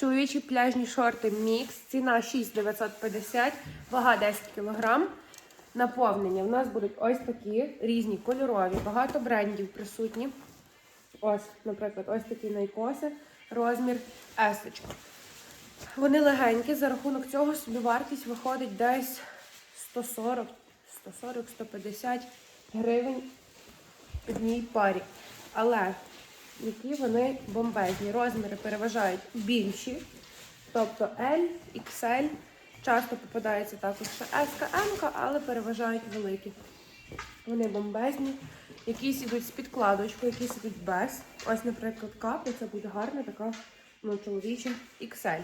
Чоловічі пляжні шорти мікс. Ціна 6,950, вага 10 кг. Наповнення. У нас будуть ось такі різні кольорові, багато брендів присутні. Ось, наприклад, ось такі найкоси, розмір есочка. Вони легенькі, за рахунок цього собі вартість виходить десь 140, 140, 150 гривень одній парі. Але які вони бомбезні. Розміри переважають більші, тобто L, XL. Часто попадається також ще але переважають великі. Вони бомбезні. Якісь ідуть з підкладочкою, якісь ідуть без. Ось, наприклад, капи, це буде гарна така ну, чоловіча XL.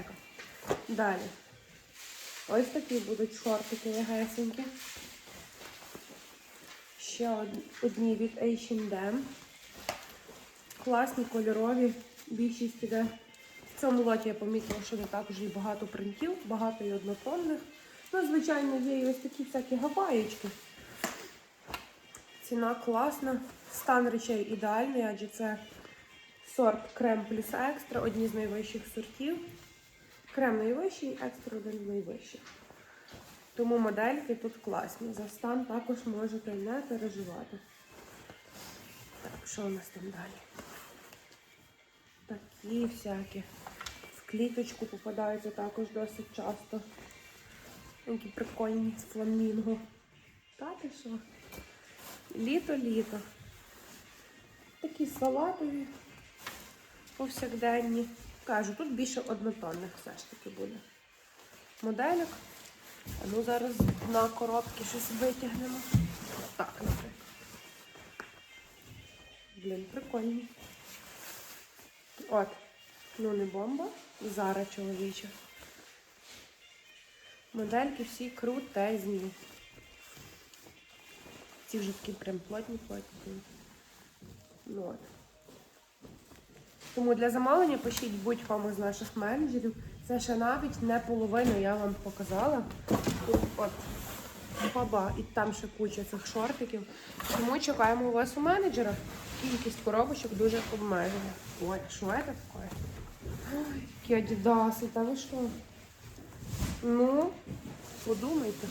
Далі. Ось такі будуть шортики легесенькі. Ще одні від H&M. Класні, кольорові. Більшість іде. В цьому лоті я помітила, що не також і багато принтів, багато і однотонних. Ну, звичайно, є і ось такі всякі гаваєчки. Ціна класна. Стан речей ідеальний, адже це сорт крем плюс екстра, одні з найвищих сортів. Крем найвищий, екстра один з найвищих. Тому модельки тут класні. За стан також можете не переживати. Так, що у нас там далі? Такі всякі. В кліточку попадаються також досить часто. Такі прикольні з фламінго. Та що? Літо-літо. Такі салатові, повсякденні. Кажу, тут більше однотонних все ж таки буде. Моделек. А ну зараз на коробки щось витягнемо. Так, наприклад. Блін, прикольні. От. Ну не бомба. Зара чоловіча. Модельки всі крутезні. Ці вже такі прям плотні плотні. Ну, от. Тому для замовлення пишіть будь-кому з наших менеджерів. Це ще навіть не половину я вам показала. От баба, і там ще куча цих шортиків. Тому чекаємо у вас у менеджера. Кількість коробочок дуже обмежена. Ой, що це таке? Ой, які адідаси, та ви що? Ну, подумайте.